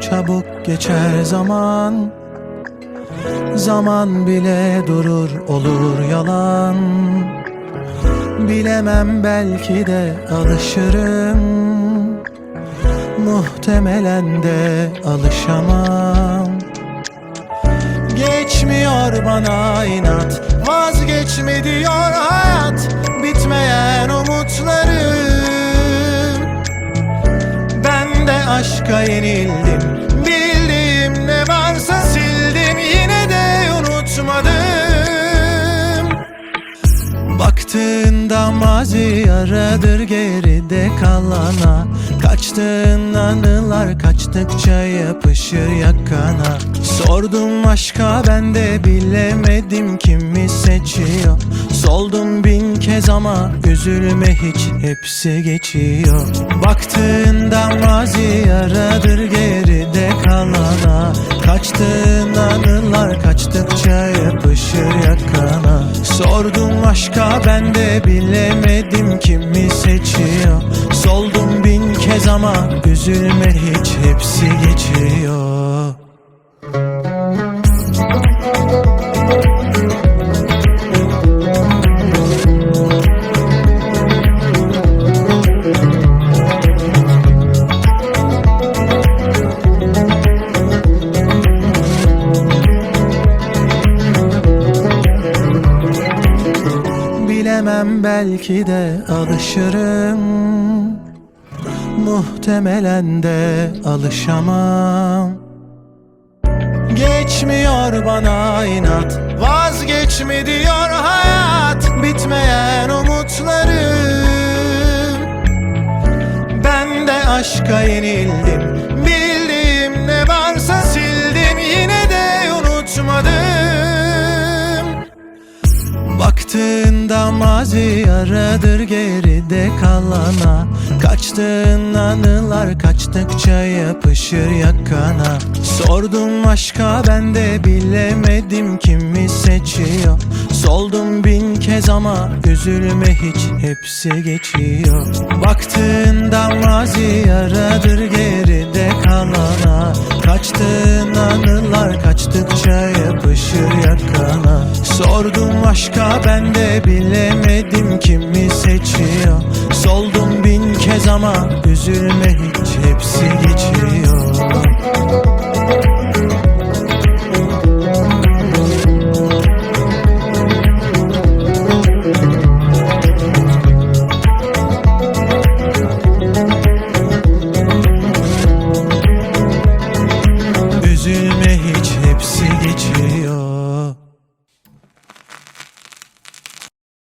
Çabuk geçer zaman. Zaman bile durur olur yalan. Bilemem belki de alışırım. Muhtemelen de alışamam. Geçmiyor bana inat Vazgeçme diyor. hayat yenildim. Bildiğim ne varsa sildim. Yine de unutmadım. Baktığında mazi yaradır geride kalana anılar kaçtıkça yapışır yakana. Sordum aşka ben de bilemedim kimi seçiyor. Soldum bin kez ama üzülme hiç hepsi geçiyor. Baktığında mazi yaradır geride kalana Kaçtığın anılar kaçtıkça yapışır yakana. Sordum aşka ben de bilemedim kimi seçiyor. Soldum bin kez ama üzülme hiç hepsi geçiyor Bilemem belki de alışırım. Muhtemelen de alışamam. Geçmiyor bana inat Vazgeçme diyor hayat. Bitmeyen umutlarım Ben de aşka yenildim Baktığında mazi yaradır geride kalana. Kaçtığın anılar kaçtıkça yapışır yakana. Sordum aşka ben de bilemedim kimi seçiyor. Soldum bin kez ama üzülme hiç hepsi geçiyor. Baktığında mazi yaradır geride kalana. Kaçtığın anılar kaçtıkça Sordum aşka ben de bilemedim kimi seçiyor. Soldum bin kez ama üzülme hiç hepsi geçiyor